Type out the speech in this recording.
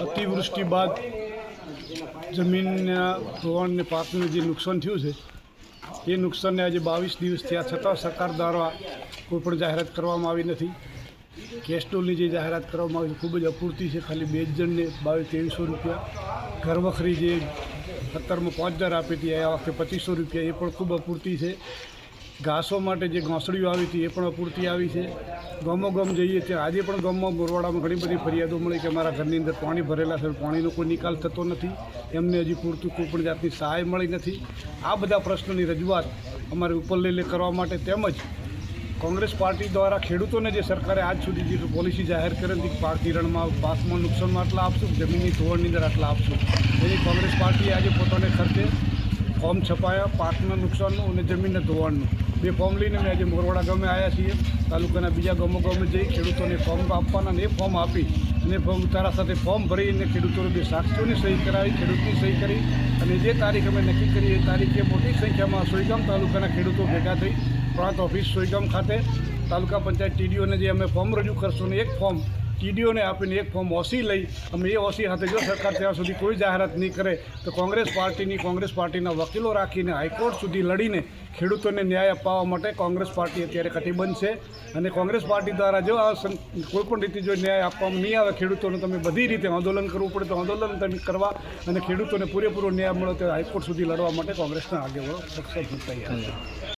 અતિવૃષ્ટિ બાદ જમીનના ધોવાણને પાકને જે નુકસાન થયું છે, એ નુકસાનને આજે બાવીસ દિવસ થયા છતાં સરકાર દ્વારા કોઈ પણ જાહેરાત કરવામાં આવી નથી. કેસ્ટોલની જે જાહેરાત કરવામાં આવી છે, ખૂબ જ અપૂરતી છે. ખાલી બે જણને બાવીસ, ત્રેવીસો રૂપિયા. ઘરવખરી જે સત્તરમાં પાંચ હજાર આપી હતી આ વખતે પચીસો રૂપિયા, એ પણ ખૂબ અપૂરતી છે. ઘાસો માટે જે ઘોંસડીઓ આવી હતી એ પણ અપૂરતી આવી છે. ગામો ગામ જઈએ ત્યાં. આજે પણ ગામમાં મોરવાડામાં ઘણી બધી ફરિયાદો મળી કે મારા ઘરની અંદર પાણી ભરેલા છે, પાણીનો કોઈ નિકાલ થતો નથી. એમને હજી પૂરતું કોઈ પણ જાતની સહાય મળી નથી. આ બધા પ્રશ્નોની રજૂઆત અમારે ઉપર લઈ કરવા માટે તેમજ કોંગ્રેસ પાર્ટી દ્વારા ખેડૂતોને જે સરકારે આજ સુધી જે પોલિસી જાહેર કરી હતી પાક ધિરણમાં પાકમાં નુકસાનમાં આટલા આપશું જમીનની ધોવાણની અંદર આટલા આપશું. એની કોંગ્રેસ પાર્ટીએ આજે પોતાને ખર્ચે ફોર્મ છપાયા, પાકના નુકસાનનું અને જમીનને ધોવાણનું. બે ફોર્મ લઈને અમે આજે મોરવાડા ગામે આવ્યા છીએ. તાલુકાના બીજા ગામો ગામે જઈ ખેડૂતોને ફોર્મ આપવાના અને એ ફોર્મ આપી અને ફોર્મ તારા સાથે ફોર્મ ભરીને ખેડૂતોને બે સાક્ષીઓની સહી કરાવી, ખેડૂતની સહી કરી અને જે તારીખ અમે નક્કી કરી એ તારીખે મોટી સંખ્યામાં સોયગામ તાલુકાના ખેડૂતો ભેગા થઈ પ્રાંત ઓફિસ સોયગામ ખાતે તાલુકા પંચાયત ટીડીઓને જે અમે ફોર્મ રજૂ કરશું ને એક ફોર્મ ટીડીઓને આપીને એક ફોર્મ ઓસી લઈ, અમે એ ઓસી સાથે જો સરકાર ત્યાં સુધી કોઈ જાહેરાત નહીં કરે, તો કોંગ્રેસ પાર્ટીની કોંગ્રેસ પાર્ટીના વકીલો રાખીને હાઈકોર્ટ સુધી લડીને ખેડૂતોને ન્યાય અપાવવા માટે કોંગ્રેસ પાર્ટી અત્યારે કટિબદ્ધ છે. અને કોંગ્રેસ પાર્ટી દ્વારા જો આ સં- કોઈ રીતે જો ન્યાય આપવામાં નહીં આવે, ખેડૂતોને તમે બધી રીતે આંદોલન કરવું પડે તો આંદોલન તમે કરવા અને ખેડૂતોને પૂરેપૂરો ન્યાય મળે તો હાઈકોર્ટ સુધી લડવા માટે કોંગ્રેસના આગેવાનો સક્ષમ તૈયાર